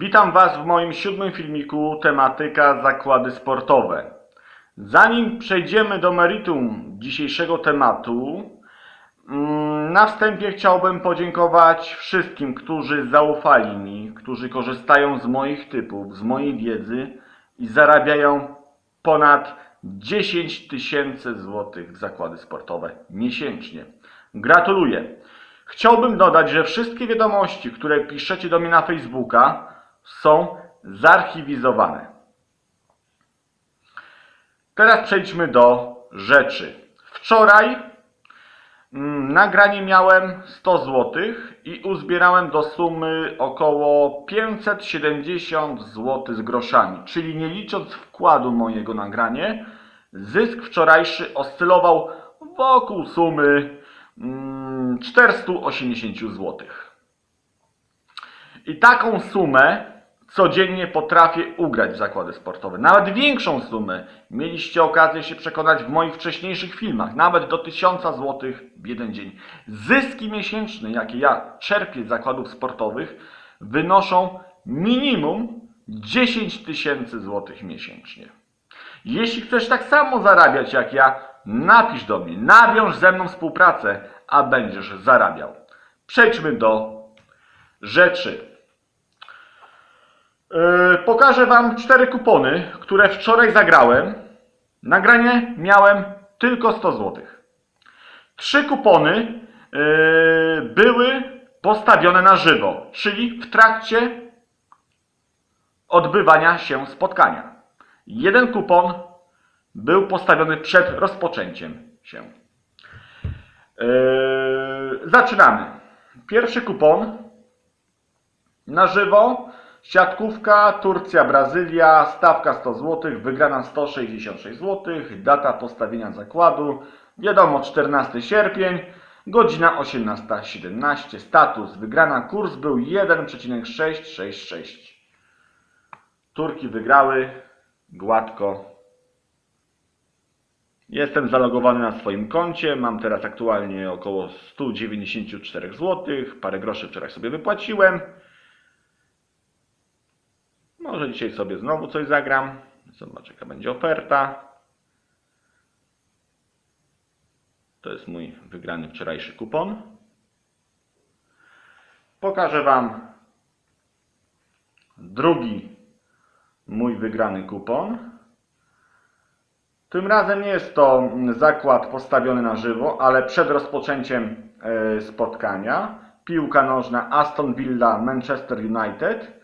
Witam Was w moim siódmym filmiku tematyka zakłady sportowe. Zanim przejdziemy do meritum dzisiejszego tematu, mm, na wstępie chciałbym podziękować wszystkim, którzy zaufali mi, którzy korzystają z moich typów, z mojej wiedzy i zarabiają ponad 10 tysięcy złotych w zakłady sportowe miesięcznie. Gratuluję. Chciałbym dodać, że wszystkie wiadomości, które piszecie do mnie na Facebooka, są zarchiwizowane. Teraz przejdźmy do rzeczy. Wczoraj mm, nagranie miałem 100 zł i uzbierałem do sumy około 570 zł z groszami, czyli nie licząc wkładu mojego nagranie, zysk wczorajszy oscylował wokół sumy mm, 480 zł. I taką sumę codziennie potrafię ugrać w zakłady sportowe. Nawet większą sumę mieliście okazję się przekonać w moich wcześniejszych filmach. Nawet do 1000 zł w jeden dzień. Zyski miesięczne, jakie ja czerpię z zakładów sportowych, wynoszą minimum 10 tysięcy złotych miesięcznie. Jeśli chcesz tak samo zarabiać jak ja, napisz do mnie, nawiąż ze mną współpracę, a będziesz zarabiał. Przejdźmy do rzeczy. Yy, pokażę Wam cztery kupony, które wczoraj zagrałem. Nagranie miałem tylko 100 zł. Trzy kupony yy, były postawione na żywo, czyli w trakcie odbywania się spotkania. Jeden kupon był postawiony przed rozpoczęciem się. Yy, zaczynamy. Pierwszy kupon na żywo. Siatkówka, Turcja, Brazylia, stawka 100 zł, wygrana 166 zł, data postawienia zakładu, wiadomo 14 sierpień, godzina 18.17, status wygrana, kurs był 1,666. Turki wygrały gładko. Jestem zalogowany na swoim koncie, mam teraz aktualnie około 194 zł, parę groszy wczoraj sobie wypłaciłem. Może dzisiaj sobie znowu coś zagram. Zobacz, jaka będzie oferta. To jest mój wygrany wczorajszy kupon. Pokażę Wam drugi mój wygrany kupon. Tym razem nie jest to zakład postawiony na żywo, ale przed rozpoczęciem e, spotkania. Piłka nożna Aston Villa Manchester United.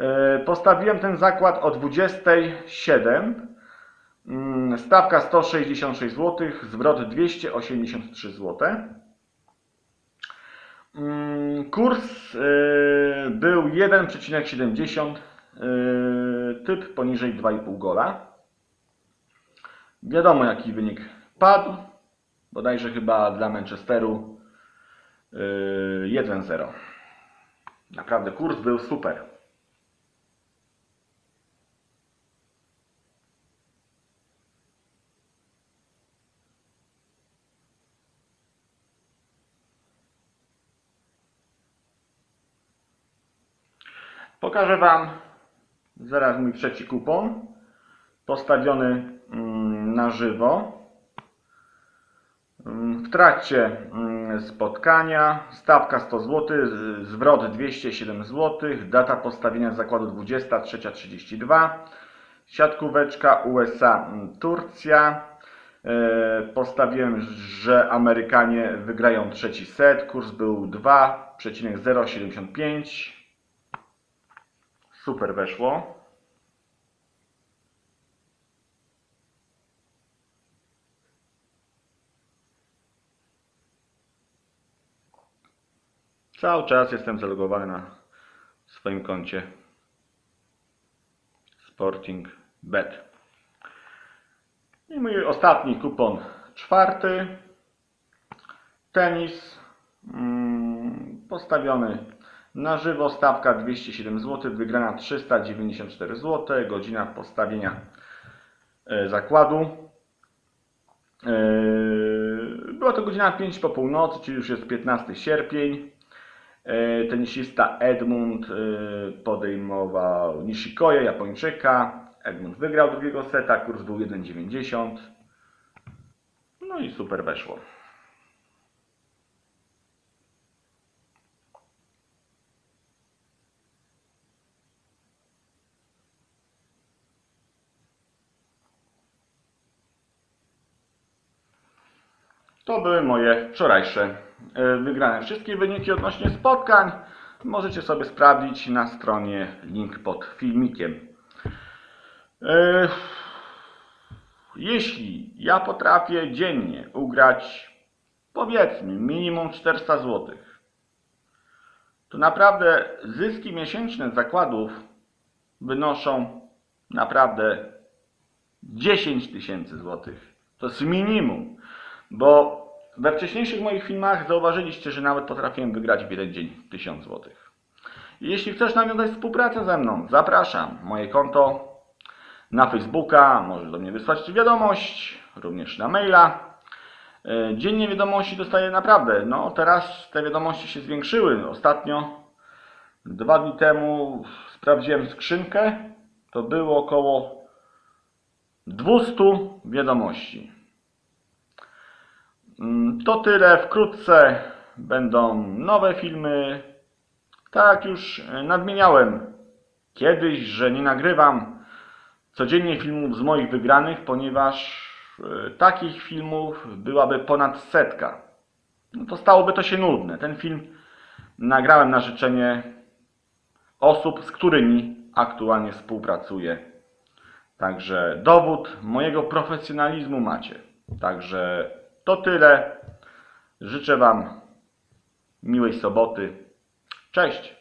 E, Postawiłem ten zakład o 27. Mm, Stawka 166 zł, zwrot 283 zł. Mm, Kurs e, był 1,70, e, typ poniżej 2,5 gola. Wiadomo jaki wynik padł, bodajże chyba dla Manchesteru e, 1-0. Naprawdę kurs był super. Pokażę Wam zaraz mój trzeci kupon postawiony mm, na żywo. Mm, W trakcie mm, spotkania stawka 100 zł, zwrot 207 zł, data postawienia zakładu 23.32, siatkóweczka USA Turcja. E, Postawiłem, że Amerykanie wygrają trzeci set, kurs był 2,075. Super weszło. Cały czas jestem zalogowany na swoim koncie Sporting Bet. I mój ostatni kupon, czwarty. Tenis mm, postawiony na żywo, stawka 207 zł, wygrana 394 zł, godzina postawienia e, zakładu. E, Była to godzina 5 po północy, czyli już jest 15 sierpień. E, Tenisista Edmund podejmował Nishikoya, Japończyka. Edmund wygrał drugiego seta, kurs był 1,90. No i super weszło. To były moje wczorajsze e, wygrane. Wszystkie wyniki odnośnie spotkań możecie sobie sprawdzić na stronie link pod filmikiem. E, Jeśli ja potrafię dziennie ugrać powiedzmy minimum 400 zł, to naprawdę zyski miesięczne zakładów wynoszą naprawdę 10 tysięcy złotych. To jest minimum. Bo we wcześniejszych moich filmach zauważyliście, że nawet potrafiłem wygrać w jeden dzień 1000 zł. Jeśli chcesz nawiązać współpracę ze mną, zapraszam. Moje konto na Facebooka, możesz do mnie wysłać wiadomość, również na maila. E, Dziennie wiadomości dostaję naprawdę. No teraz te wiadomości się zwiększyły. Ostatnio, dwa dni temu sprawdziłem skrzynkę. To było około 200 wiadomości. Mm, To tyle. Wkrótce będą nowe filmy. Tak już e, nadmieniałem kiedyś, że nie nagrywam codziennie filmów z moich wygranych, ponieważ e, takich filmów byłaby ponad setka. No to stałoby to się nudne. Ten film nagrałem na życzenie osób, z którymi aktualnie współpracuję. Także dowód mojego profesjonalizmu macie. Także to tyle. Życzę Wam miłej soboty. Cześć!